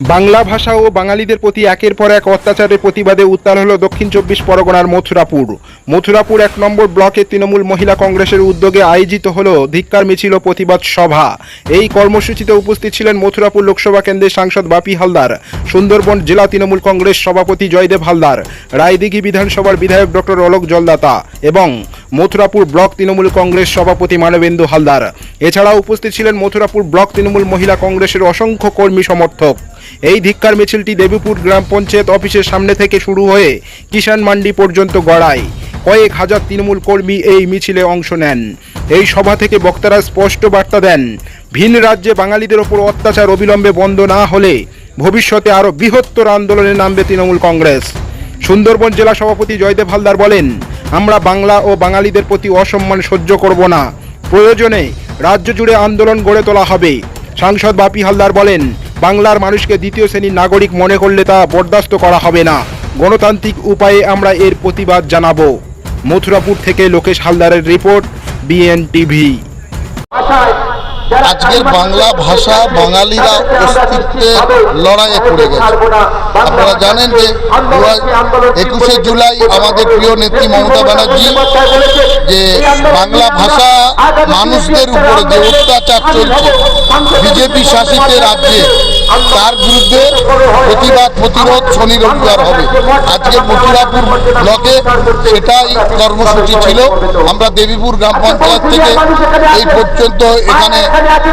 বাংলা ভাষা ও বাঙালিদের প্রতি একের পর এক অত্যাচারের প্রতিবাদে উত্তাল হল দক্ষিণ চব্বিশ পরগনার মথুরাপুর। মথুরাপুর এক নম্বর ব্লকে তৃণমূল মহিলা কংগ্রেসের উদ্যোগে আয়োজিত হল ধিক্কার মিছিল প্রতিবাদ সভা। এই কর্মসূচিতে উপস্থিত ছিলেন মথুরাপুর লোকসভা কেন্দ্রের সাংসদ বাপি হালদার, সুন্দরবন জেলা তৃণমূল কংগ্রেস সভাপতি জয়দেব হালদার, রায়দিঘি বিধানসভার বিধায়ক ডক্টর অলোক জলদাতা এবং মথুরাপুর ব্লক তৃণমূল কংগ্রেস সভাপতি মানবেন্দু হালদার। এছাড়াও উপস্থিত ছিলেন মথুরাপুর ব্লক তৃণমূল মহিলা কংগ্রেসের অসংখ্য কর্মী সমর্থক। এই ধিক্কার মিছিলটি দেবীপুর গ্রাম পঞ্চায়েত অফিসের সামনে থেকে শুরু হয়ে কিষাণ মান্ডি পর্যন্ত গড়ায়। কয়েক হাজার তৃণমূল কর্মী এই মিছিলে অংশ নেন। এই সভা থেকে বক্তারা স্পষ্ট বার্তা দেন, ভিন রাজ্যে বাঙালিদের ওপর অত্যাচার অবিলম্বে বন্ধ না হলে ভবিষ্যতে আরও বৃহত্তর আন্দোলনে নামবে তৃণমূল কংগ্রেস। সুন্দরবন জেলা সভাপতি জয়দেব হালদার বলেন, আমরা বাংলা ও বাঙালিদের প্রতি অসম্মান সহ্য করব না। প্রয়োজনে রাজ্য জুড়ে আন্দোলন গড়ে তোলা হবে। সাংসদ বাপি হালদার বলেন বাংলার মানুষকে দ্বিতীয় শ্রেণির নাগরিক মনে করলে তা বরদাস্ত করা হবে না। গণতান্ত্রিক উপায়ে আমরা এর প্রতিবাদ জানাব। মথুরাপুর থেকে লোকেশ হালদারের রিপোর্ট, বিএন টিভি। আজকের বাংলা ভাষা বাঙালিরা অস্তিত্বের লড়াইয়ে পড়ে গেছে। আপনারা জানেন যে একুশে জুলাই আমাদের প্রিয় নেত্রী মমতা ব্যানার্জি, যে বাংলা ভাষা মানুষদের উপরে যে অত্যাচার চলছে, বিজেপি শাসিত রাজ্যে তার বিরুদ্ধে প্রতিবাদ, প্রতিরোধ শনি রবিবার হবে। আজকে মথুরাপুর ব্লকে সেটাই কর্মসূচি ছিল। আমরা দেবীপুর গ্রাম পঞ্চায়েত থেকে এই পর্যন্ত এখানে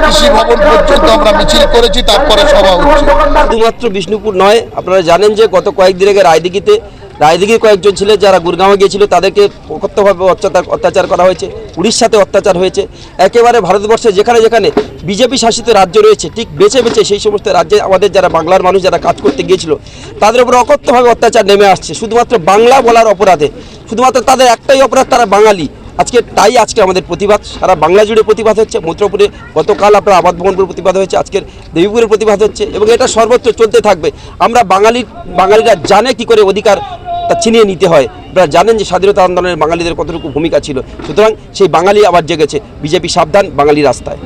কৃষি ভবন পর্যন্ত আমরা মিছিল করেছি, তারপরে সভা হচ্ছে। শুধুমাত্র বিষ্ণুপুর নয়, আপনারা জানেন যে গত কয়েকদিন আগে রায়দিঘিতে রায়দিঘির কয়েকজন ছিলেন যারা গুরগাঁও গিয়েছিল, তাদেরকে প্রকটভাবে অত্যাচার অত্যাচার করা হয়েছে উড়িষ্যাতে অত্যাচার হয়েছে। একেবারে ভারতবর্ষে যেখানে যেখানে বিজেপি শাসিত রাজ্য রয়েছে, ঠিক বেছে বেছে সেই সমস্ত রাজ্যে আমাদের যারা বাংলার মানুষ যারা কাজ করতে গিয়েছিল, তাদের উপর অকথ্যভাবে অত্যাচার নেমে আসছে। শুধুমাত্র বাংলা বলার অপরাধে, শুধুমাত্র তাদের একটাই অপরাধ, তারা বাঙালি। আজকে তাই আজকে আমাদের প্রতিবাদ, সারা বাংলা জুড়ে প্রতিবাদ হচ্ছে। মন্ত্রপুরে গতকাল আপনার আবাদ ভবনপুর প্রতিবাদ হয়েছে, আজকের দেবীপুরের প্রতিবাদ হচ্ছে এবং এটা সর্বত্র চলতে থাকবে। আমরা বাঙালি, বাঙালিরা জানে কি করে অধিকার তা ছিনিয়ে নিতে হয়। আপনারা জানেন যে স্বাধীনতা আন্দোলনের বাঙালিদের কতটুকু ভূমিকা ছিল। সুতরাং সেই বাঙালি আবার জেগেছে। বিজেপি সাবধান, বাঙালি রাস্তায়।